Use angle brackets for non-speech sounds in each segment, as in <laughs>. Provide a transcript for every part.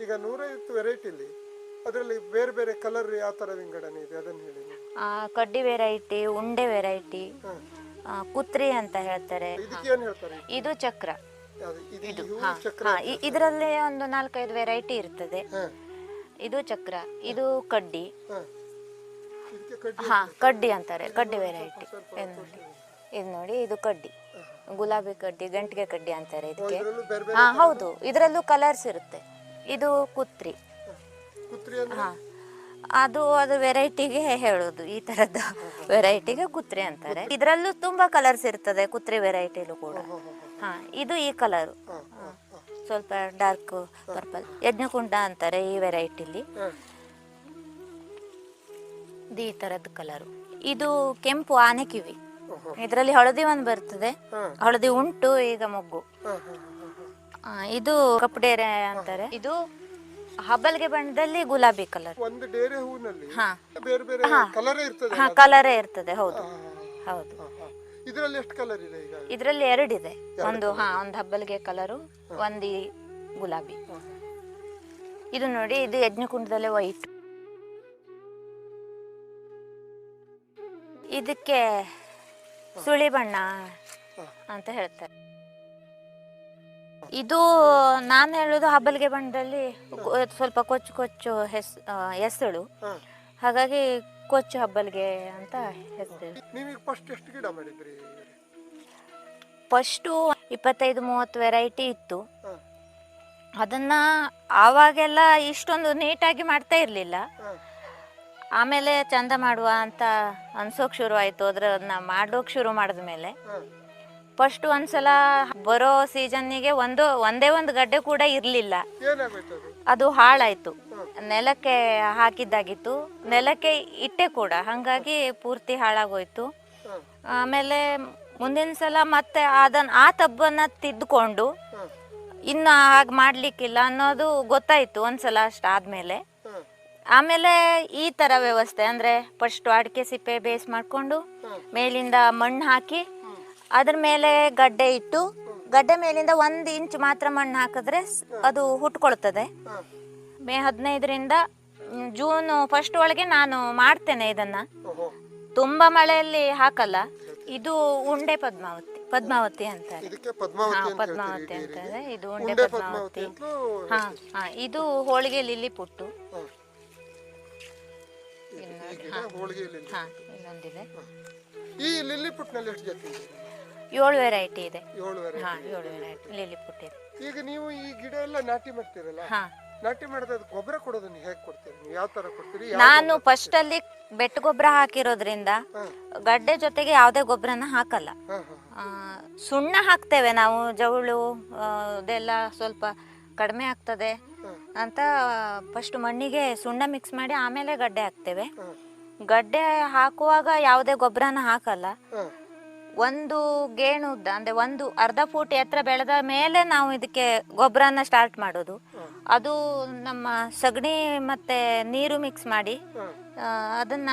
ಈಗ ನೂರೈವತ್ತು ವೆರೈಟಿಲಿ. ಅದರಲ್ಲಿ ಬೇರೆ ಬೇರೆ ಕಲರ್ ಯಾವ ಥರ ವಿಂಗಡಣೆ ಇದೆ ಅದನ್ನು ಹೇಳಿ ಆ, ಕಡ್ಡಿ ವೆರೈಟಿ ಉಂಡೆ ವೆರೈಟಿ ಕುತ್ರಿ ಅಂತ ಹೇಳ್ತಾರೆ. ಇದಕ್ಕೆ ಏನು ಹೇಳ್ತಾರೆ? ಇದು ಚಕ್ರ. ಯಾವ್ದು? ಇದು ಈ ಹೂವು ಹಾ ಚಕ್ರ ಹಾ ಇ- ಇದರಲ್ಲಿ ಒಂದು ನಾಲ್ಕೈದು ವೆರೈಟಿ ಇರ್ತದೆ. ಹಾ. ಇದು ಚಕ್ರ ಇದು ಕಡ್ಡಿ. ಹಾ. ಇದಕ್ಕೆ ಕಡ್ಡಿ ಹಾ ಕಡ್ಡಿ ಅಂತಾರೆ ಕಡ್ಡಿ ವೆರೈಟಿ. ಇದು ನೋಡಿ ಇದು ನೋಡಿ ಇದು ಕಡ್ಡಿ. ಗುಲಾಬಿ ಕಡ್ಡಿ ಗಂಟಿಗೆ ಕಡ್ಡಿ ಅಂತಾರೆ ಇದಕ್ಕೆ. ಇದರಲ್ಲೂ ಬೇರೆ ಬೇರೆ ಹಾ ಹೌದು ಇದರಲ್ಲೂ ಕಲರ್ಸ್ ಇರುತ್ತೆ. ಇದು ಕುತ್ರಿ. ಕುತ್ರಿ ಅಂದ್ರೆ? ಹಾ. ಅದು ಅದು ವೆರೈಟಿಗೆ ಹೇಳೋದು ಈ ತರದ ವೆರೈಟಿಗೆ ಕುತ್ರಿ ಅಂತಾರೆ. ಇದರಲ್ಲೂ ತುಂಬಾ ಕಲರ್ಸ್ ಇರ್ತದೆ ಕುತ್ರಿ ವೆರೈಟಿಲೂ ಕೂಡ. ಹಾ ಇದು ಈ ಕಲರು ಸ್ವಲ್ಪ ಡಾರ್ಕ್ ಪರ್ಪಲ್ ಯಜ್ಞಕುಂಡ ಅಂತಾರೆ ಈ ವೆರೈಟಿಲಿ ಇದು ಈ ತರದ ಕಲರು ಇದು ಕೆಂಪು ಆನೆ ಕಿವಿ. ಇದರಲ್ಲಿ ಹಳದಿ ಒಂದು ಬರ್ತದೆ. ಹಳದಿ ಉಂಟು ಈಗ ಮೊಗ್ಗು. ಆ, ಇದು ಕಪ್ಪಡೇರೆ ಅಂತಾರೆ. ಇದು ಹಬ್ಬಲ್ಗೆ ಬಣ್ಣದಲ್ಲಿ ಗುಲಾಬಿ ಕಲರ್. ಒಂದು ಡೇರೆ ಹೂವಿನಲ್ಲಿ ಹಾ. ಬೇರೆ ಬೇರೆ ಕಲರೇ ಇರ್ತದೆ ಹಾ ಕಲರೇ ಇರ್ತದೆ ಹೌದು. ಹೌದು. ಇದರಲ್ಲಿ ಎಷ್ಟು ಕಲರ್ ಇದೆ ಈಗ? ಇದರಲ್ಲಿ ಎರಡಿದೆ. ಒಂದು ಹಾ ಒಂದು ಹಬ್ಬಲ್ಗೆ ಕಲರು ಒಂದು ಈ ಗುಲಾಬಿ. ಇದು ನೋಡಿ ಇದು ಯಜ್ಞಕುಂಡದಲ್ಲೇ ವೈಟ್. ಇದಕ್ಕೆ ಸುಳಿ ಬಣ್ಣ ಅಂತ ಹೇಳ್ತಾರೆ. ಇದು ನಾನು ಹೇಳೋದು ಹಬ್ಬಲ್ಗೆ ಬಣ್ಣದಲ್ಲಿ ಸ್ವಲ್ಪ ಕೊಚ್ಚು ಕೊಚ್ಚು ಹೆಸ್ ಹೆಸಳು ಹಾಗಾಗಿ ಕೊಚ್ಚು ಹಬ್ಬಲ್ಗೆ ಅಂತ ಹೆಸರು. ನೀವೀಗ ಫಸ್ಟ್ ಎಷ್ಟು ಗಿಡ ಮಾಡಿದ್ರಿ? ಫಸ್ಟು ಇಪ್ಪತ್ತೈದು ಮೂವತ್ತು ವೆರೈಟಿ ಇತ್ತು. ಅದನ್ನ ಆವಾಗೆಲ್ಲ ಇಷ್ಟೊಂದು ನೀಟಾಗಿ ಮಾಡ್ತಾ ಇರಲಿಲ್ಲ. ಆಮೇಲೆ ಚಂದ ಮಾಡುವ ಅಂತ ಅನ್ಸೋಕ್ ಶುರು ಆಯ್ತು ಅದನ್ನ ಮಾಡೋಕ್ ಶುರು ಮಾಡಿದ್ಮೇಲೆ. ಫಸ್ಟ್ ಒಂದ್ಸಲ ಬರೋ ಸೀಸನ್ನಿಗೆ ಒಂದು ಒಂದೇ ಒಂದು ಗಡ್ಡೆ ಕೂಡ ಇರಲಿಲ್ಲ. ಅದು? ಹಾಳಾಯ್ತು. ನೆಲಕ್ಕೆ ಹಾಕಿದ್ದಾಗಿತ್ತು. ನೆಲಕ್ಕೆ ಇಟ್ಟೆ ಕೂಡ ಹಾಗಾಗಿ ಪೂರ್ತಿ ಹಾಳಾಗೋಯ್ತು. ಆಮೇಲೆ ಮುಂದಿನ ಸಲ ಮತ್ತೆ ಅದನ್ನ ಆ ತಬ್ಬನ್ನ ತಿದ್ದುಕೊಂಡು ಇನ್ನ ಇನ್ನು ಹಾಗೆ ಮಾಡ್ಲಿಕ್ಕಿಲ್ಲ ಅನ್ನೋದು ಗೊತ್ತಾಯ್ತು ಒಂದ್ಸಲ ಅಷ್ಟು ಆದಮೇಲೆ. ಆಮೇಲೆ ಈ ತರ ವ್ಯವಸ್ಥೆ ಅಂದ್ರೆ ಫಸ್ಟ್ ಅಡಿಕೆ ಸಿಪ್ಪೆ ಬೇಸ್ ಮಾಡ್ಕೊಂಡು ಮೇಲಿಂದ ಮಣ್ಣು ಹಾಕಿ ಅದ್ರ ಮೇಲೆ ಗಡ್ಡೆ ಇಟ್ಟು ಗಡ್ಡೆ ಮೇಲಿಂದ ಒಂದು ಇಂಚ್ ಮಾತ್ರ ಮಣ್ಣು ಹಾಕಿದ್ರೆ ಅದು ಹುಟ್ಕೊಳ್ತದೆ. ಮೇ ಹದಿನೈದರಿಂದ ಜೂನ್ ಫಸ್ಟ್ ಒಳಗೆ ನಾನು ಮಾಡ್ತೇನೆ ಇದನ್ನ. ತುಂಬಾ ಮಳೆಯಲ್ಲಿ ಹಾಕಲ್ಲ ಇದು ಉಂಡೆ ಪದ್ಮಾವತಿ ಪದ್ಮಾವತಿ ಅಂತಾರೆ ಪದ್ಮಾವತಿ ಅಂತ ಪದ್ಮಾವತಿ ಅಂತಾರೆ ಇದು ಉಂಡೆ ಪದ್ಮಾವತಿ ಹಾ ಹಾ ಇದು ಹೋಳಿಗೆ ಲಿಲ್ಲಿ ಪುಟ್ಟು. ಹಾ. ಇನ್ನೊಂದಿದೆ. ಈ ಲಿಲ್ಲಿ ಪುಟ್ಟಿನಲ್ಲಿ ಎಷ್ಟು ಜಾತಿ ಏಳು ವೆರೈಟಿ ಇದೆ. ಏಳು ವೆರೈಟಿ ಹಾ ಏಳು ವೆರೈಟಿ ಲಿಲ್ಲಿ ಪುಟ್ ಇದೆ ಈಗ ನೀವು ಈ ಗಿಡ ಎಲ್ಲ ನಾಟಿ ಮಾಡ್ತೀರಲ್ಲ? ಹಾ. ನಾಟಿ ಮಾಡಿದ ಗೊಬ್ಬರ ಕೊಡೋದನ್ನ ಹೇಗೆ ಕೊಡ್ತೀರಿ? ನೀವು ಯಾವ ತರ ಕೊಡ್ತೀರಿ? ಯಾವ ನಾನು ಫಸ್ಟ್ ಅಲ್ಲಿ ಬೆಟ್ಟ ಗೊಬ್ಬರ ಹಾಕಿರೋದ್ರಿಂದ. ಗಡ್ಡೆ ಜೊತೆಗೆ ಯಾವುದೇ ಗೊಬ್ಬರನ ಹಾಕಲ್ಲ. ಹಾ ಹಾ ಆ, ಸುಣ್ಣ ಹಾಕ್ತೇವೆ ನಾವು ಜವಳು ಆ, ಅದೆಲ್ಲ ಸ್ವಲ್ಪ ಕಡಿಮೆ ಆಗ್ತದೆ ಅಂತ ಫಸ್ಟ್ ಮಣ್ಣಿಗೆ ಸುಣ್ಣ ಮಿಕ್ಸ್ ಮಾಡಿ ಆಮೇಲೆ ಗಡ್ಡೆ ಹಾಕ್ತೇವೆ. ಹಾ. ಗಡ್ಡೆ ಹಾಕುವಾಗ ಯಾವುದೇ ಗೊಬ್ಬರನ ಹಾಕಲ್ಲ. ಹಾ. ಒಂದು ಗೇಣು ಉದ್ದ, ಅಂದ್ರೆ ಒಂದು ಅರ್ಧ ಫೂಟ್ ಎತ್ತರ ಬೆಳೆದ ಮೇಲೆ ನಾವು ಇದಕ್ಕೆ ಗೊಬ್ಬರನ ಸ್ಟಾರ್ಟ್ ಮಾಡೋದು. ಅದು ನಮ್ಮ ಸಗಣಿ ಮತ್ತೆ ನೀರು ಮಿಕ್ಸ್ ಮಾಡಿ ಅದನ್ನ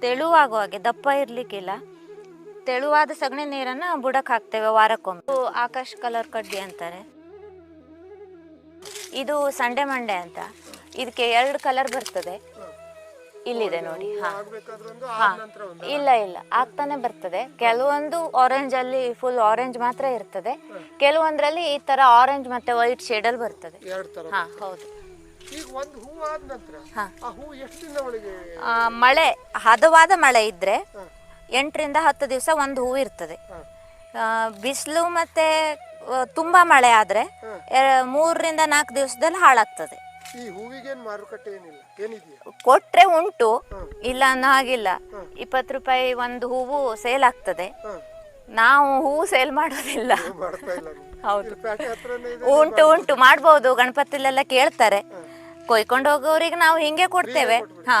ತೆಳುವಾಗುವ ಹಾಗೆ, ದಪ್ಪ ಇರ್ಲಿಕ್ಕಿಲ್ಲ. ತೆಳುವಾದ ಸಗಣಿ ನೀರನ್ನ ಬುಡಕ್ ಹಾಕ್ತೇವೆ ವಾರಕ್ಕೊಮ್ಮೆ. ಆಕಾಶ್ ಕಲರ್ ಕಡ್ಡಿ ಅಂತಾರೆ. ಇದು ಸಂಡೆ ಮಂಡೆ ಅಂತ. ಇದಕ್ಕೆ ಎರಡು ಕಲರ್ ಬರ್ತದೆ. ಇಲ್ಲಿದೆ ನೋಡಿ ಹಾ. ಇಲ್ಲ ಇಲ್ಲ ಆಗ್ತಾನೆ ಬರ್ತದೆ. ಕೆಲವೊಂದು ಆರೆಂಜ್ ಅಲ್ಲಿ ಫುಲ್ ಆರೆಂಜ್ ಮಾತ್ರ ಇರ್ತದೆ. ಕೆಲವೊಂದ್ರಲ್ಲಿ ಈ ತರ ಆರೆಂಜ್ ಮತ್ತೆ ವೈಟ್ ಶೇಡ್ ಅಲ್ಲಿ ಬರ್ತದೆ. ಹಾ ಹೌದು. ಈಗ ಒಂದು ಹೂ ಆದ ನಂತರ ಆ ಹೂ ಎಷ್ಟು ದಿನ ಒಳಗೆ ಆ, ಮಳೆ ಹದವಾದ ಮಳೆ ಇದ್ರೆ ಎಂಟರಿಂದ ಹತ್ತು ದಿವಸ ಒಂದು ಹೂವು ಇರ್ತದೆ. ಬಿಸಿಲು ಮತ್ತೆ ಆ, ತುಂಬಾ ಮಳೆ ಆದ್ರೆ ಮೂರರಿಂದ ನಾಲ್ಕು ದಿವಸದಲ್ಲಿ ಹಾಳಾಗ್ತದೆ. ಈ ಹೂವಿಗೇನು ಮಾರುಕಟ್ಟೆ ಏನಿಲ್ಲ? ಏನಿದೆಯಾ? ಕೊಟ್ರೆ ಉಂಟು ಇಲ್ಲ ಅನ್ನೋ ಹಾಗಿಲ್ಲ. ಇಪ್ಪತ್ತು ರೂಪಾಯಿ ಒಂದು ಹೂವು ಸೇಲ್ ಆಗ್ತದೆ. ನಾವು ಹೂವು ಸೇಲ್ ಮಾಡೋದಿಲ್ಲ. ಮಾಡ್ತಾ ಇಲ್ಲ ನೀವು. <laughs> ಹೌದು. ಇಲ್ಲಿ ಪ್ಯಾಟೆ ಹತ್ರನೇ ಇದೆ ಉಂಟು ಉಂಟು. ಮಾಡ್ಬೋದು ಗಣಪತಿಲೆಲ್ಲ ಕೇಳ್ತಾರೆ. ಕೊಯ್ಕೊಂಡು ಹೋಗೋರಿಗೆ ನಾವು ಹಿಂಗೆ ಕೊಡ್ತೇವೆ. ಹಾ.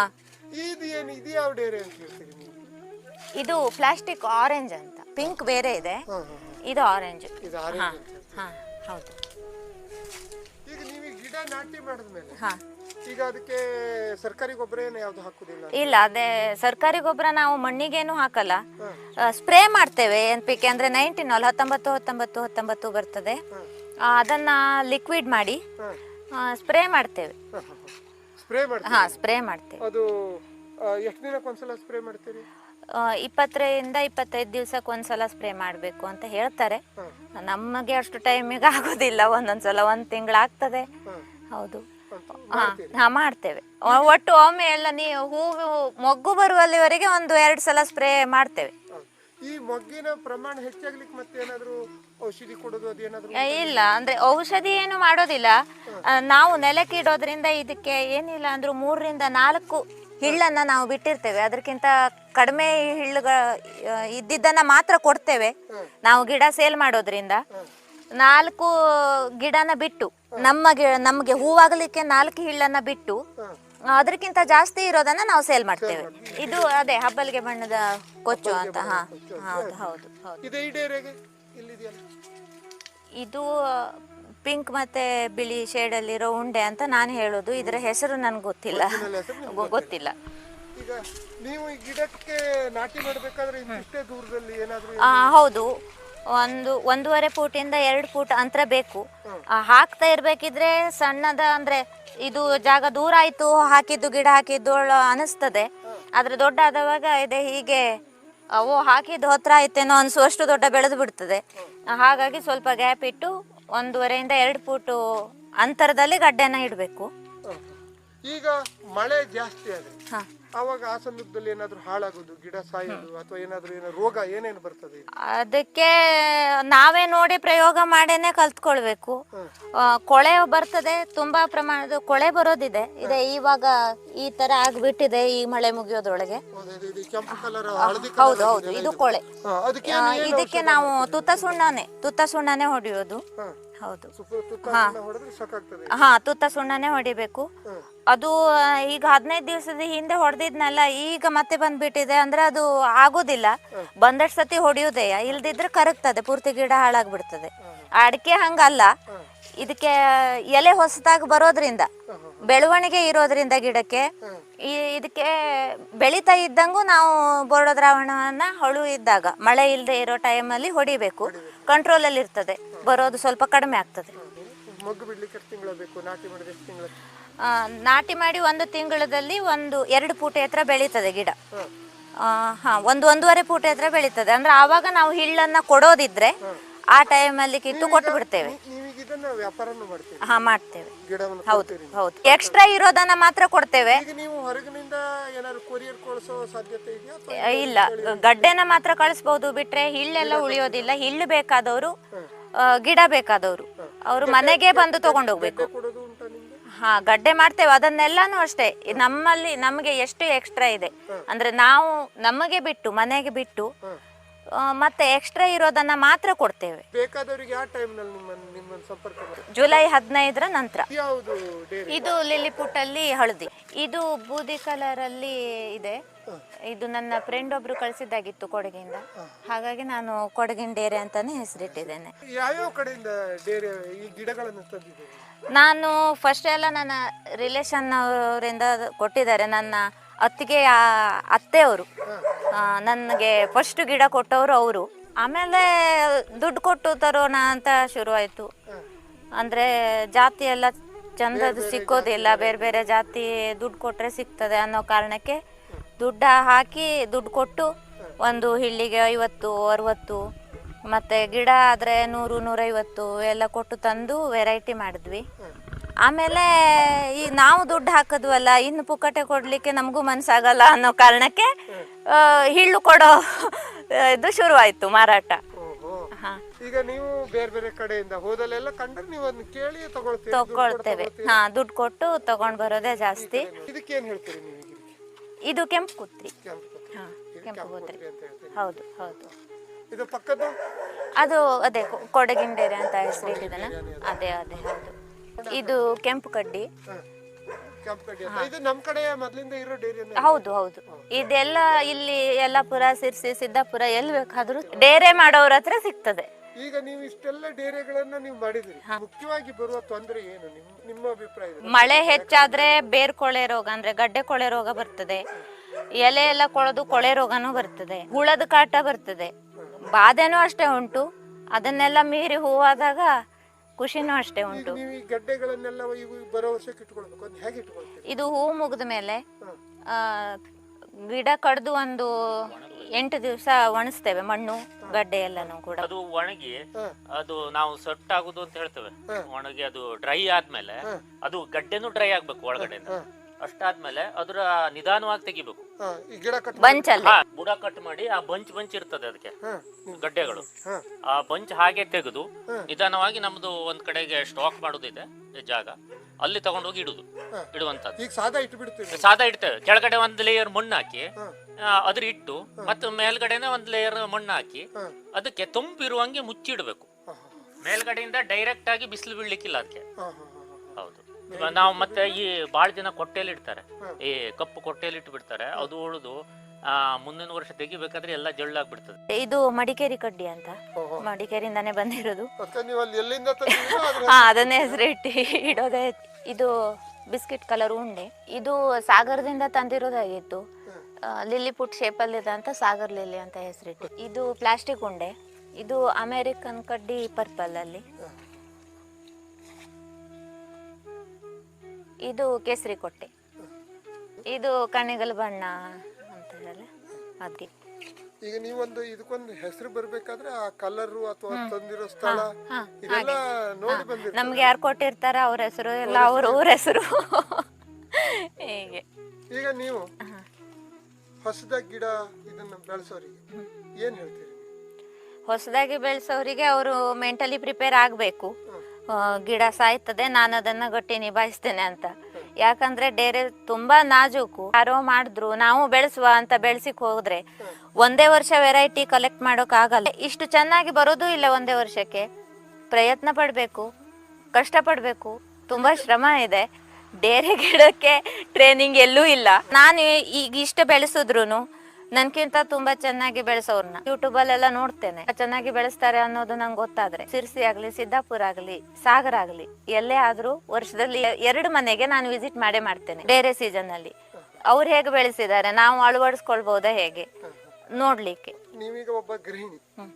ಇದು ಏನು ಇದು ಯಾವ ಡೇರೆ ಅಂತ ಹೇಳ್ತೀರಿ ನೀವು? ಇದು ಪ್ಲಾಸ್ಟಿಕ್ ಆರೆಂಜ್ ಅಂತ. ಪಿಂಕ್ ಬೇರೆ ಇದೆ. ಹಾ ಹಾ ಇದು ಆರೆಂಜ್ ಇದು ಆರೆಂಜ್ ಅಂತ. ಹೇಳ್ತೀರಿ. ಹಾ ಹೌದು. ನೀವು ಈ ಗಿಡ ನಾಟಿ ಮಾಡಿದ್ಮೇಲೆ ಹಾ. ಈಗ ಅದಕ್ಕೆ ಸರ್ಕಾರಿ ಗೊಬ್ಬರ ಏನು ಯಾವ್ದು ಹಾಕುದಿಲ್ಲ ಇಲ್ಲ ಅದೇ ಸರ್ಕಾರಿ ಗೊಬ್ಬರ ನಾವು ಮಣ್ಣಿಗೇನು ಹಾಕಲ್ಲ. ಸ್ಪ್ರೇ ಮಾಡ್ತೇವೆ ಎನ್ ಪಿ ಕೆ ಅಂದ್ರೆ ನೈನ್ಟೀನ್ ಅಲ್ಲಿ ಹತ್ತೊಂಬತ್ತು ಹತ್ತೊಂಬತ್ತು ಹತ್ತೊಂಬತ್ತು ಬರ್ತದೆ ಆ, ಅದನ್ನ ಲಿಕ್ವಿಡ್ ಮಾಡಿ ಸ್ಪ್ರೇ ಮಾಡ್ತೇವೆ. ಸ್ಪ್ರೇ ಮಾಡ್ತೀರಿ? ಹಾ ಸ್ಪ್ರೇ ಮಾಡ್ತೇವೆ. ಅದು ಎಷ್ಟು ದಿನಕ್ಕೆ ಒಂದ್ಸಲ ಸ್ಪ್ರೇ ಮಾಡ್ತೀರಿ? ಇಪ್ಪತ್ತರಿಂದ ಇಪ್ಪತ್ತೈದು ದಿವ್ಸಕ್ಕೆ ಒಂದ್ಸಲ ಸ್ಪ್ರೇ ಮಾಡಬೇಕು ಅಂತ ಹೇಳ್ತಾರೆ. ನಮಗೆ ಅಷ್ಟು ಟೈಮಿಗೆ <laughs> ಆಗೋದಿಲ್ಲ ಒಂದೊಂದ್ಸಲ ಒಂದು ತಿಂಗಳಾಗ್ತದೆ ಹೌದು. ಹಾಂ ಮಾಡ್ತೇವೆ. ಒಟ್ಟು ಒಮ್ಮೆ ಎಲ್ಲ ನೀವು ಹೂವು ಮೊಗ್ಗು ಬರುವಲ್ಲಿವರೆಗೆ ಒಂದು ಎರಡು ಸಲ ಸ್ಪ್ರೇ ಮಾಡ್ತೇವೆ. ಈ ಮೊಗ್ಗಿನ ಪ್ರಮಾಣ ಹೆಚ್ಚಾಗ್ಲಿಕ್ಕೆ ಮತ್ತೆ ಏನಾದರೂ ಔಷಧಿ ಕೊಡೋದು ಅದೇನಾದರೂ ಇಲ್ಲ ಅಂದ್ರೆ ಔಷಧಿ ಏನು ಮಾಡೋದಿಲ್ಲ. ನಾವು ನೆಲಕ್ಕೆ ಇಡೋದ್ರಿಂದ ಇದಕ್ಕೆ ಏನಿಲ್ಲ ಅಂದ್ರೂ ಮೂರರಿಂದ ನಾಲ್ಕು ಹಿಳ್ಳನ್ನ ನಾವು ಬಿಟ್ಟಿರ್ತೇವೆ. ಅದಕ್ಕಿಂತ ಕಡಿಮೆ ಹಿಳ್ಳುಗ ಇದ್ದಿದ್ದನ್ನ ಮಾತ್ರ ಕೊಡ್ತೇವೆ. ನಾವು ಗಿಡ ಸೇಲ್ ಮಾಡೋದ್ರಿಂದ. ನಾಲ್ಕು ಗಿಡನ ಬಿಟ್ಟು ನಮ್ಮ ಗಿ ನಮಗೆ ಹೂವಾಗಲಿಕ್ಕೆ ನಾಲ್ಕು ಹಿಳ್ಳನ್ನ ಬಿಟ್ಟು ಅದಕ್ಕಿಂತ ಜಾಸ್ತಿ ಇರೋದನ್ನ ನಾವು ಸೇಲ್ ಮಾಡ್ತೇವೆ. ಇದು ಅದೇ ಹಬ್ಬಲಿಗೆ ಬಣ್ಣದ ಕೊಚ್ಚು ಅಂತ. ಹಾ ಹೌದು ಹೌದು ಹೌದು. ಇದೆ ಪಿಂಕ್ ಮತ್ತೆ ಬಿಳಿ ಶೇಡಲ್ಲಿರೋ ಉಂಡೆ ಅಂತ ನಾನು ಹೇಳೋದು. ಇದರ ಹೆಸರು ನನಗೆ ಗೊತ್ತಿಲ್ಲ. ಗೊತ್ತಿಲ್ಲ ಈಗ ನೀವು ಈ ಗಿಡಕ್ಕೆ ನಾಟಿ ಮಾಡಬೇಕಾದ್ರೆ ಇಷ್ಟೇ ದೂರದಲ್ಲಿ ಏನಾದರೂ ಆ, ಹೌದು. ಒಂದು ಒಂದೂವರೆ ಫೂಟಿಂದ ಎರಡು ಫೂಟ್ ಅಂತರ ಬೇಕು. ಆ, ಹಾಕ್ತಾ ಇರ್ಬೇಕಿದ್ರೆ ಸಣ್ಣದ ಅಂದ್ರೆ ಇದು ಜಾಗ ದೂರ ಆಯ್ತು ಹಾಕಿದ್ದು ಗಿಡ ಹಾಕಿದ್ದು ಒಳ್ಳೆ ಅನಿಸ್ತದೆ. ಆದ್ರೆ ದೊಡ್ಡ ಆದವಾಗ ಇದೆ ಹೀಗೆ ಅವು ಹಾಕಿದ್ದು ಹತ್ರ ಆಯ್ತೇನೋ ಅನಿಸುವಷ್ಟು ದೊಡ್ಡ ಬೆಳೆದು ಬಿಡ್ತದೆ. ಹಾಗಾಗಿ ಸ್ವಲ್ಪ ಗ್ಯಾಪ್ ಇಟ್ಟು ಒಂದೂವರೆಯಿಂದ ಎರಡು ಫೂಟ್ ಅಂತರದಲ್ಲಿ ಗಡ್ಡೆನ ಇಡಬೇಕು. ಈಗ ಮಳೆ ಜಾಸ್ತಿ ಆದ್ರೆ ಹಾ. ಆವಾಗ ಆ ಸಂದರ್ಭದಲ್ಲಿ ಏನಾದ್ರು ಹಾಳಾಗೋದು ಗಿಡ ಸಾಯೋದು ಅಥವಾ ಏನಾದ್ರೂ ಏನೋ ರೋಗ ಏನೇನು ಬರ್ತದೆ? ಅದಕ್ಕೆ ನಾವೇ ನೋಡಿ ಪ್ರಯೋಗ ಮಾಡೇನೆ ಕಲ್ತ್ಕೊಳ್ಬೇಕು. ಆ, ಕೊಳೆ ಬರ್ತದೆ ತುಂಬಾ ಪ್ರಮಾಣದ ಕೊಳೆ ಬರೋದಿದೆ. ಇದೆ ಇವಾಗ ಈ ತರ ಆಗ್ಬಿಟ್ಟಿದೆ ಈ ಮಳೆ ಮುಗಿಯೋದ್ರೊಳಗೆ. ಹೌದು, ಇದು- ಇದು ಕೆಂಪು ಕಲರ್ ಹಳದಿ ಹೌದು ಹೌದು ಇದು ಕೊಳೆ. ಅದಕ್ಕೆ ಆ, ಇದಕ್ಕೆ ನಾವು ತುತ್ತ ಸುಣ್ಣನೆ ತುತ್ತ ಸುಣ್ಣನೆ ಹೊಡೆಯೋದು. ಹಾ, ಹೌದು. ಹಾ. ತುತ್ತ ಸುಣ್ಣನೆ ಹೊಡಿಬೇಕು. ಅದು ಈಗ ಹದಿನೈದು ದಿವಸದ ಹಿಂದೆ ಹೊಡೆದಿದ್ನಲ್ಲ ಈಗ ಮತ್ತೆ ಬಂದ್ಬಿಟ್ಟಿದೆ ಅಂದ್ರೆ ಅದು ಆಗೋದಿಲ್ಲ. ಬಂದಷ್ಟು ಸತಿ ಹೊಡೆಯೋದೇ ಇಲ್ದಿದ್ರೆ ಕರಗ್ತದೆ ಪೂರ್ತಿ ಗಿಡ ಹಾಳಾಗ್ಬಿಡ್ತದೆ. ಅಡಿಕೆ ಹಂಗಲ್ಲ. ಇದಕ್ಕೆ ಎಲೆ ಹೊಸದಾಗಿ ಬರೋದ್ರಿಂದ ಬೆಳವಣಿಗೆ ಇರೋದ್ರಿಂದ ಗಿಡಕ್ಕೆ ಈ ಇದಕ್ಕೆ ಬೆಳೀತಾ ಇದ್ದಂಗೂ ನಾವು ಬೋರ್ಡೋ ದ್ರಾವಣವನ್ನ ಹೊಳು ಇದ್ದಾಗ ಮಳೆ ಇಲ್ಲದೆ ಇರೋ ಟೈಮಲ್ಲಿ ಹೊಡಿಬೇಕು. ಕಂಟ್ರೋಲಲ್ಲಿ ಇರ್ತದೆ. ಬರೋದು ಸ್ವಲ್ಪ ಕಡಿಮೆ ಆಗ್ತದೆ. ಮೊಗ್ಗು ಬಿಡ್ಲಿಕ್ಕೆ ಎಷ್ಟು ತಿಂಗಳು ಬೇಕು? ನಾಟಿ ಮಾಡಿದ ಎಷ್ಟು ತಿಂಗಳು? ಆ, ನಾಟಿ ಮಾಡಿ ಒಂದು ತಿಂಗಳದಲ್ಲಿ ಒಂದು ಎರಡು ಪೂಟೆ ಹತ್ರ ಬೆಳೀತದೆ ಗಿಡ. ಆ, ಹಾ ಒಂದು ಒಂದೂವರೆ ಪೂಟೆ ಹತ್ರ ಬೆಳೀತದೆ. ಅಂದ್ರೆ ಆವಾಗ ನಾವು ಹಿಳ್ಳನ್ನ ಕೊಡೋದಿದ್ರೆ ಆ ಟೈಮಲ್ಲಿ ಕಿತ್ತು ಕೊಟ್ಟು ಬಿಡ್ತೇವೆ. ನೀವೀಗ ಇದನ್ನ ವ್ಯಾಪಾರನೂ ಮಾಡ್ತೀರಿ. ಹಾ ಮಾಡ್ತೇವೆ. ಗಿಡವನ್ನು ಹೌದು ಕೊಡ್ತೀರಿ ಹೌದು. ಎಕ್ಸ್ಟ್ರಾ ಇರೋದನ್ನ ಮಾತ್ರ ಕೊಡ್ತೇವೆ. ಈಗ ನೀವು ಹೊರಗಿನಿಂದ ಏನಾದ್ರು ಕೊರಿಯರ್ ಕಳಿಸೋ ಸಾಧ್ಯತೆ ಇದೆಯಾ ಅಥವಾ ಇಲ್ಲ ಗಡ್ಡೆನ ಮಾತ್ರ ಕಳಿಸ್ಬೋದು ಬಿಟ್ರೆ ಹಿಳ್ಳೆಲ್ಲ ಉಳಿಯೋದಿಲ್ಲ. ಹಿಳ್ಳು ಬೇಕಾದವರು ಗಿಡ ಬೇಕಾದವರು. ಅವರು ಮನೆಗೆ ಬಂದು ತಗೊಂಡೋಗ್ಬೇಕು ಹಾ ಗಡ್ಡೆ ಮಾಡ್ತೇವೆ. ಅದನ್ನೆಲ್ಲಾನು ಅಷ್ಟೇ. ನಮ್ಮಲ್ಲಿ ನಮಗೆ ಎಷ್ಟು ಎಕ್ಸ್ಟ್ರಾ ಇದೆ? ಅಂದ್ರೆ ನಾವು ನಮಗೆ ಬಿಟ್ಟು ಮನೆಗೆ ಬಿಟ್ಟು ಮತ್ತೆ ಎಕ್ಸ್ಟ್ರಾ ಇರೋದನ್ನ ಮಾತ್ರ ಕೊಡ್ತೇವೆ. ಬೇಕಾದವರಿಗೆ ಯಾವ ಟೈಮ್ನಲ್ಲಿ ನಿಮ್ಮನ್ನು ನಿಮ್ಮನ್ನು ಸಂಪರ್ಕ ಮಾಡಿ ಜುಲೈ ಹದಿನೈದರ ನಂತರ. ಯಾವುದು ಡೇರಿ ಇದು ಲಿಲಿಪುಟ್ ಅಲ್ಲಿ ಹಳದಿ. ಇದು ಬೂದಿ ಕಲರ್ ಅಲ್ಲಿ ಇದೆ ಇದು ನನ್ನ ಫ್ರೆಂಡ್ ಒಬ್ರು ಕಳಿಸಿದ್ದಾಗಿತ್ತು ಕೊಡಗಿಂದ. ಹಾಗಾಗಿ ನಾನು ಕೊಡಗಿನ ಡೇರೆ ಅಂತಾನೆ ಹೆಸರಿಟ್ಟಿದ್ದೇನೆ. ಯಾವ್ಯಾವ ಕಡೆಯಿಂದ ಡೇರಿ ಈ ಗಿಡಗಳನ್ನು ತಂದಿದ್ದೀರಿ? ನಾನು ಫಸ್ಟ್ ಎಲ್ಲ ನನ್ನ ರಿಲೇಷನ್ ಅವರಿಂದ ಕೊಟ್ಟಿದ್ದಾರೆ. ನನ್ನ ಅತ್ತಿಗೆ ಅತ್ತೆಯವರು. ನನಗೆ ಫಸ್ಟ್ ಗಿಡ ಕೊಟ್ಟವರು ಅವರು. ಆಮೇಲೆ ದುಡ್ಡು ಕೊಟ್ಟು ತರೋಣ ಅಂತ ಶುರುವಾಯಿತು. ಅಂದರೆ ಜಾತಿ ಎಲ್ಲ ಚಂದದ್ದು ಸಿಕ್ಕೋದಿಲ್ಲ. ಬೇರೆ ಬೇರೆ ಜಾತಿ ದುಡ್ಡು ಕೊಟ್ಟರೆ ಸಿಗ್ತದೆ ಅನ್ನೋ ಕಾರಣಕ್ಕೆ ದುಡ್ಡು ಹಾಕಿ ದುಡ್ಡು ಕೊಟ್ಟು ಒಂದು ಹಿಳ್ಳಿಗೆ ಐವತ್ತು ಅರವತ್ತು ಮತ್ತು ಗಿಡ ಆದರೆ ನೂರು ನೂರೈವತ್ತು ಎಲ್ಲ ಕೊಟ್ಟು ತಂದು ವೆರೈಟಿ ಮಾಡಿದ್ವಿ. ಆಮೇಲೆ ಈ ನಾವು ದುಡ್ಡು ಹಾಕಿದ್ವಲ್ಲ ಇನ್ನು ಪುಕ್ಕಟೆ ಕೊಡಲಿಕ್ಕೆ ನಮಗೂ ಮನಸ್ಸಾಗಲ್ಲ ಅನ್ನೋ ಕಾರಣಕ್ಕೆ ಹಿಳ್ಳು ಕೊಡೋ ಇದು ಶುರುವಾಯಿತು ಮಾರಾಟ. ಈಗ ನೀವು ಬೇರೆ ಬೇರೆ ಕಡೆಯಿಂದ ಹೋದಲ್ಲೆಲ್ಲ ಕಂಡ್ರೆ ನೀವು ಅದನ್ನ ಕೇಳಿ ತಗೊಳ್ತೀವಿ. ತಗೊಳ್ತೇವೆ. ಹಾಂ ದುಡ್ಡು ಕೊಟ್ಟು ತಗೊಂಡ್ ಬರೋದೇ ಜಾಸ್ತಿ. ಇದಕ್ಕೇನ್ ಹೇಳ್ತೀರಿ ನೀವು ಇದು ಕೆಂಪು ಕುತ್ರಿ. ಕೆಂಪು ಕುತ್ರಿ. ಹೌದು ಹೌದು. ಇದು ಪಕ್ಕದ ಅದು ಅದೇ ಕೊ- ಕೊಡಗಿಂಡೇರೆ ಅಂತ ಹೆಸರಿಟ್ಟಿದ್ದಾನೆ ಅದೇ ಅದೇ ಹೌದು. ಇದು ಕೆಂಪು ಕಡ್ಡಿ. ಕೆಂಪು ಕಡ್ಡಿ ಅಂತ. ಇದು ನಮ್ ಕಡೆ ಮೊದ್ಲಿಂದ ಇರೋ ಡೇರಿ ಹೌದು ಹೌದು. ಇದೆಲ್ಲ ಇಲ್ಲಿ ಯಲ್ಲಾಪುರ ಸಿರ್ಸಿ ಸಿದ್ದಾಪುರ ಎಲ್ಲಿ ಬೇಕಾದ್ರೂ ಡೇರೆ ಮಾಡೋರ ಹತ್ರ ಸಿಗ್ತದೆ. ಈಗ ನೀವು ಇಷ್ಟೆಲ್ಲ ಡೇರೆಗಳನ್ನ ನೀವು ಮಾಡಿದಿರಿ. ಮುಖ್ಯವಾಗಿ ಬರುವ ತೊಂದರೆ ಏನು? ನಿಮ್ ನಿಮ್ಮ ಅಭಿಪ್ರಾಯದಲ್ಲಿ ಮಳೆ ಹೆಚ್ಚಾದ್ರೆ ಬೇರ್ ಕೊಳೆ ರೋಗ ಅಂದ್ರೆ ಗಡ್ಡೆ ಕೊಳೆ ರೋಗ ಬರ್ತದೆ. ಎಲೆ ಎಲ್ಲ ಕೊಳೆದು ಕೊಳೆ ರೋಗನೂ ಬರ್ತದೆ. ಹುಳದ ಕಾಟ ಬರ್ತದೆ. ಬಾಧೆನೂ ಅಷ್ಟೇ ಉಂಟು. ಅದನ್ನೆಲ್ಲ ಮೀರಿ ಹೂವಾದಾಗ ಖುಷಿನೂ ಅಷ್ಟೇ ಈಗ ಉಂಟು ನೀವು ಈ ಗಡ್ಡೆಗಳನ್ನೆಲ್ಲ ಇವು ಬರೋ ವರ್ಷಕ್ಕೆ ಇಟ್ಕೊಳ್ಬೇಕು ಅದು ಹೇಗೆ ಇಟ್ಕೊಳ್ತೀರಿ ಇದು ಹೂ ಮುಗಿದ ಮೇಲೆ ಆ, ಗಿಡ ಕಡ್ದು ಒಂದು ಎಂಟು ದಿವಸ ಒಣಸ್ತೇವೆ ಮಣ್ಣು ಗಡ್ಡೆ ಎಲ್ಲನೂ ಕೂಡ ಅದು ಒಣಗಿ ಹಾ. ಅದು ನಾವು ಸೆಟ್ ಆಗುದು ಅಂತ ಹೇಳ್ತೇವೆ ಹಾ. ಒಣಗಿ ಅದು ಡ್ರೈ ಆದ್ಮೇಲೆ ಹಾ. ಅದು ಗಡ್ಡೆನೂ ಡ್ರೈ ಆಗ್ಬೇಕು ಒಳಗಡೆ ಹಾ. ಅಷ್ಟಾದ್ಮೇಲೆ ಅದರ ನಿಧಾನವಾಗಿ ತೆಗಿಬೇಕು. ಹಾ, ಈ ಗಿಡ ಕಟ್ ಬಂಚಲ್ಲಿ. ಹಾ ಬುಡ ಕಟ್ ಮಾಡಿ ಆ ಬಂಚ್ ಬಂಚ್ ಇರ್ತದೆ ಅದಕ್ಕೆ. ಗಡ್ಡೆಗಳು. ಹಾ, ಆ ಬಂಚ್ ಹಾಗೆ ತೆಗೆದು ನಿಧಾನವಾಗಿ ನಮ್ದು ಒಂದ್ ಕಡೆಗೆ ಸ್ಟಾಕ್ ಮಾಡೋದಿದೆ ಈ ಜಾಗ. ಅಲ್ಲಿ ತಗೊಂಡೋಗಿ ಇಡುದು ಇಡುವಂತ ಇಡುವಂತದ್ದು. ಈಗ ಸಾದಾ ಇಟ್ಟು ಬಿಡ್ತೀವಿ ಸಾದಾ ಇಡ್ತೇವೆ. ಕೆಳಗಡೆ ಒಂದ್ ಲೇಯರ್ ಮಣ್ಣು ಹಾಕಿ ಹಾ, ಆ, ಅದ್ರ ಇಟ್ಟು ಮತ್ತೆ ಮೇಲ್ಗಡೆನೆ ಒಂದ್ ಲೇಯರ್ ಮಣ್ಣು ಹಾಕಿ ಹಾ, ಅದಕ್ಕೆ ತುಂಬಿರುವಂಗೆ ಮುಚ್ಚಿಡ್ಬೇಕು. ಮೇಲ್ಗಡೆಯಿಂದ ಡೈರೆಕ್ಟ್ ಆಗಿ ಬಿಸಿಲು ಬೀಳ್ಲಿಕ್ಕಿಲ್ಲ ಅದಕ್ಕೆ. ಹಾ, ಹಾ, ಹಾ, ಹಾ. ಹೌದು. ನಾವು ಮತ್ತೆ ಈ ಬಾಳ ದಿನ ಕೊಟ್ಟೆಯಲ್ಲಿ ಇಡ್ತಾರೆ ಈ ಕಪ್ಪು ಕೊಟ್ಟೆಯಲ್ಲಿ ಇಟ್ಟು ಬಿಡ್ತಾರೆ ಅದು ಉಳಿದು ಮುಂದಿನ ವರ್ಷ ತೆಗಿಬೇಕಾದ್ರೆ ಎಲ್ಲ ಜಳ್ಳಾಗ್ಬಿಡ್ತದೆ. ಇದು ಮಡಿಕೇರಿ ಕಡ್ಡಿ ಅಂತ. ಮಡಿಕೇರಿಂದಾನೆ. ಬಂದಿರೋದು. <laughs> ಹಾ ಅದನ್ನೇ ಹೆಸರಿಟ್ಟು ಇಡೋದೇ. ಇದು ಬಿಸ್ಕೆಟ್ ಕಲರ್ ಉಂಡೆ. ಇದು ಸಾಗರದಿಂದ ತಂದಿರೋದಾಗಿತ್ತು. ಲಿಲ್ಲಿ ಪುಟ್ ಶೇಪಲ್ಲಿ ಇದೆ ಅಂತ ಸಾಗರ್ ಲಿಲ್ಲಿ ಅಂತ ಹೆಸರಿಟ್ಟು. ಇದು ಪ್ಲಾಸ್ಟಿಕ್ ಉಂಡೆ. ಇದು ಅಮೇರಿಕನ್ ಕಡ್ಡಿ ಪರ್ಪಲ್ ಅಲ್ಲಿ. ಇದು ಕೇಸರಿ ಕೊಟ್ಟೆ. ಇದು ಕಣಿಗಲ್ ಬಣ್ಣ ಅಂತ ಅದೇ ಈಗ ನೀವೊಂದು ಇದಕ್ಕೊಂದು ಹೆಸರು ಬರ್ಬೇಕಾದ್ರೆ ಆ ಕಲರ್ ಅಥವಾ ತಂದಿರೋ ಸ್ಥಳ ಇದೆಲ್ಲ ನೋಡಿ ಬಂದಿರ್ತಾರೆ. ನಮ್ಗೆ ಯಾರು ಕೊಟ್ಟಿರ್ತಾರ ಅವ್ರ ಹೆಸರು ಎಲ್ಲ ಅವ್ರ ಊರ ಹೆಸರು. ಹೀಗೆ? ಈಗ ನೀವು ಹೊಸದಾಗಿ ಗಿಡ ಇದನ್ನ ಬೆಳೆಸೋರಿಗೆ ಏನ್ ಹೇಳ್ತೀರಿ ಹೊಸದಾಗಿ ಬೆಳೆಸೋರಿಗೆ ಅವರು ಮೆಂಟಲಿ ಪ್ರಿಪೇರ್ ಆಗಬೇಕು. ಗಿಡ ಸಾಯ್ತದೆ ನಾನು ಅದನ್ನ ಗಟ್ಟಿ ನಿಭಾಯಿಸ್ತೇನೆ ಅಂತ. ಯಾಕಂದ್ರೆ ಡೇರೆ ತುಂಬಾ ನಾಜೂಕು. ಯಾರೋ ಮಾಡಿದ್ರು, ನಾವು ಬೆಳೆಸುವ ಅಂತ ಬೆಳೆಸಿಕ್ ಹೋದ್ರೆ ಒಂದೇ ವರ್ಷ ವೆರೈಟಿ ಕಲೆಕ್ಟ್ ಮಾಡೋಕ್ ಆಗಲ್ಲ. ಇಷ್ಟು ಚೆನ್ನಾಗಿ ಬರೋದು ಇಲ್ಲ ಒಂದೇ ವರ್ಷಕ್ಕೆ. ಪ್ರಯತ್ನ ಪಡಬೇಕು ಕಷ್ಟಪಡಬೇಕು ತುಂಬಾ ಶ್ರಮ ಇದೆ. ಡೇರೆ ಗಿಡಕ್ಕೆ ಟ್ರೈನಿಂಗ್ ಎಲ್ಲೂ ಇಲ್ಲ. ನಾನು ಈಗ ಇಷ್ಟು ಬೆಳೆಸಿದ್ರು ನನ್ಕಿಂತ ತುಂಬಾ ಚೆನ್ನಾಗಿ ಬೆಳೆಸೋರ್ನ. ಯೂಟ್ಯೂಬ್ ಅಲ್ಲೆಲ್ಲ ನೋಡ್ತೇನೆ. ಚೆನ್ನಾಗಿ ಬೆಳೆಸ್ತಾರೆ ಅನ್ನೋದು ನಂಗೆ ಗೊತ್ತಾದ್ರೆ ಸಿರ್ಸಿ ಆಗ್ಲಿ ಸಿದ್ದಾಪುರ ಆಗ್ಲಿ ಸಾಗರ ಆಗ್ಲಿ ಎಲ್ಲೇ ಆದ್ರೂ ವರ್ಷದಲ್ಲಿ ಎರಡು ಮನೆಗೆ ನಾನು ವಿಸಿಟ್ ಮಾಡೇ ಮಾಡ್ತೇನೆ ಬೇರೆ ಸೀಸನ್ ಅಲ್ಲಿ. ಅವ್ರು ಹೇಗೆ ಬೆಳೆಸಿದ್ದಾರೆ ನಾವು ಅಳವಡಿಸ್ಕೊಳ್ಬಹುದಾ ಹೇಗೆ? ನೋಡ್ಲಿಕ್ಕೆ. ನೀವೀಗ ಒಬ್ಬ ಗೃಹಿಣಿ. ಹ್ಮ್.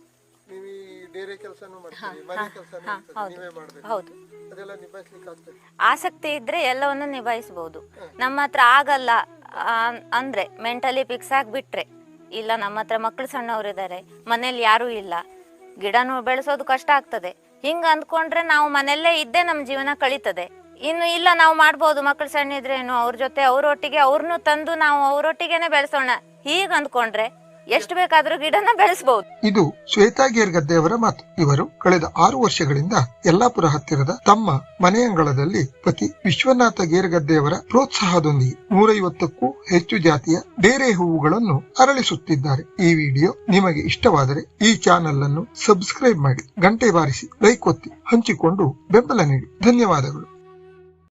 ನೀವು ಈ ಡೇರೆ ಕೆಲಸನೂ ಮಾಡ್ತೀರಿ ಮನೆ ಕೆಲಸನೂ ಹೌದು. ನೀವೇ ಮಾಡ್ಬೇಕು. ಹೌದು. ಅದೆಲ್ಲ ನಿಭಾಯಿಸ್ಲಿಕ್ಕೆ ಆಗ್ತದೆ ಆಸಕ್ತಿ ಇದ್ರೆ ಎಲ್ಲವನ್ನು ನಿಭಾಯಿಸಬಹುದು ನಮ್ಮ ಹತ್ರ ಆಗಲ್ಲ ಅಂದ್ರೆ ಮೆಂಟಲಿ ಫಿಕ್ಸ್ ಆಗಿಬಿಟ್ರೆ. ಇಲ್ಲ, ನಮ್ಮ ಹತ್ರ ಮಕ್ಕಳು ಸಣ್ಣವರಿದ್ದಾರೆ ಮನೇಲಿ ಯಾರೂ ಇಲ್ಲ. ಗಿಡನೂ ಬೆಳೆಸೋದು ಕಷ್ಟ ಆಗ್ತದೆ. ಹಿಂಗೆ ಅಂದ್ಕೊಂಡ್ರೆ ನಾವು ಮನೆಯಲ್ಲೇ ಇದ್ದೇ ನಮ್ಮ ಜೀವನ ಕಳೀತದೆ. ಇನ್ನು ಇಲ್ಲ, ನಾವು ಮಾಡ್ಬೋದು ಮಕ್ಕಳು ಸಣ್ಣ ಇದ್ರೇನು ಅವ್ರ ಜೊತೆ ಅವರೊಟ್ಟಿಗೆ ಅವ್ರನ್ನೂ ತಂದು ನಾವು ಅವರೊಟ್ಟಿಗೆನೆ ಬೆಳೆಸೋಣ. ಹೀಗೆ ಅಂದ್ಕೊಂಡ್ರೆ ಎಷ್ಟು ಬೇಕಾದರೂ ಗಿಡನ ಬೆಳೆಸಬಹುದು ಇದು ಶ್ವೇತಾ ಗೇರ್ಗದ್ದೆಯವರ ಮಾತು. ಇವರು ಕಳೆದ ಆರು ವರ್ಷಗಳಿಂದ ಯಲ್ಲಾಪುರ ಹತ್ತಿರದ ತಮ್ಮ ಮನೆಯಂಗಳದಲ್ಲಿ ಪತಿ ವಿಶ್ವನಾಥ ಗೇರ್ಗದ್ದೆಯವರ ಪ್ರೋತ್ಸಾಹದೊಂದಿಗೆ ನೂರೈವತ್ತಕ್ಕೂ ಹೆಚ್ಚು ಜಾತಿಯ ಡೇರೆ ಹೂವುಗಳನ್ನು ಅರಳಿಸುತ್ತಿದ್ದಾರೆ. ಈ ವಿಡಿಯೋ ನಿಮಗೆ ಇಷ್ಟವಾದರೆ ಈ ಚಾನೆಲ್ ಅನ್ನು ಸಬ್ಸ್ಕ್ರೈಬ್ ಮಾಡಿ, ಗಂಟೆ ಬಾರಿಸಿ, ಲೈಕ್ ಒತ್ತಿ, ಹಂಚಿಕೊಂಡು ಬೆಂಬಲ ನೀಡಿ. ಧನ್ಯವಾದಗಳು.